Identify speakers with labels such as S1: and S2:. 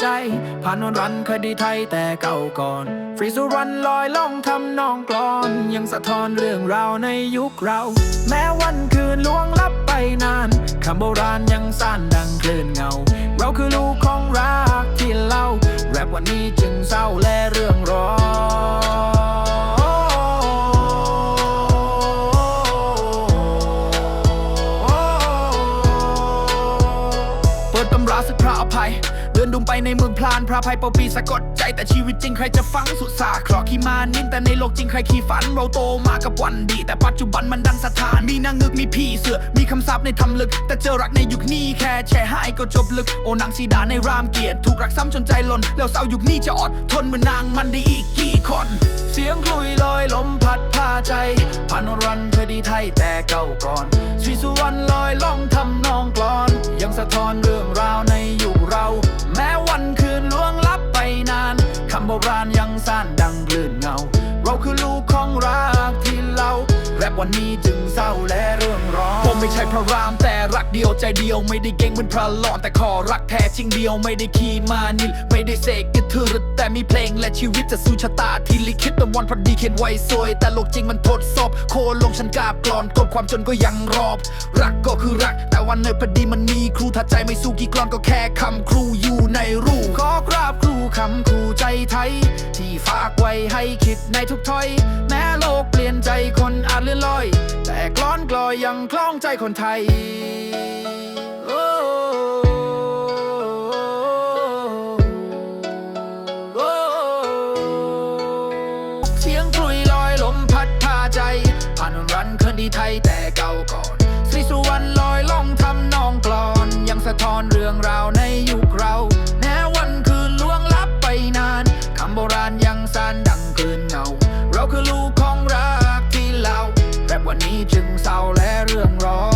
S1: ใจผ่านวันรันเคยดีไทยแต่เก่าก่อน ฟรีสุรันลอยล่องทำนองกลอน ยังสะท้อนเรื่องราวในยุคเรา แม้วันคืนล่วงลับไปนานคำโบราณยังสั้นดังคลื่นเงา เราคือลูกของรักที่เล่า แรปวันนี้จึงเศร้าและเรื่องร้อน สึกพระอภัย เดินดุมไปในเมืองพลานพระภัยเป่าปีสะกดใจแต่ชีวิตจริงใครจะฟังสุดสาคราะห์ขี้มานิ่นแต่ในโลกจริงใครขี้ฝัน เราโตมากับวันดี แต่ปัจจุบันมันดันสถาน มีนางเงึกมีผีเสือ มีคำสาปในทำลึก แต่เจอรักในยุคนี้แค่แชร์ให้ก็จบลึก โอนางสีดาในรามเกียรติถูกรักซ้ำจนใจหล่นแล้วเศร้ายุคนี้จะอดทนเหมือนนางมันได้อีกกี่คน เสียงคลุยลอยลมพัดพาใจผ่านวันรันเคยดีไทยแต่เก่าก่อนสวีสุวรรณลอยล่องทำนองกลอน ยังสะท้อนเรื่องราว เราคือลูกของรักที่เรา แรปวันนี้จึงเศร้าและเรื่องร้อนผมไม่ใช่พระรามแต่รักเดียวใจเดียว ไม่ได้เก่งเหมือนพระหลอนแต่ขอรักแท้จริงเดียว ไม่ได้ขี่มานิลไม่ได้เสกกระทือแต่มีเพลงและชีวิตจะสู้ชะตาที่ลิขิตเป็นวันพอดีเขียนไว้สวย แต่โลกจริงมันทดสอบ โคลงฉันกาบกรอนกดความจนก็ยังรอบ รักก็คือรัก แต่วันในพอดีมันมีครูถ้าใจไม่สู้กี่กรอนก็แค่คำครูอยู่ในรูขอกราบครูคำครูใจไทย ที่ฝากไว้ให้คิดในทุกถ้อยแม้โลก ใจคนอาจเลื่อนลอย แต่กลอนกลอยยังคล้องใจคนไทยเสียงคลุยลอยลมพัดพาใจผ่านวันรันคืนดีไทยแต่เก่าก่อนศรีสุวรรณลอยล่องทำนองกลอน ยังสะท้อนเรื่องราว roll.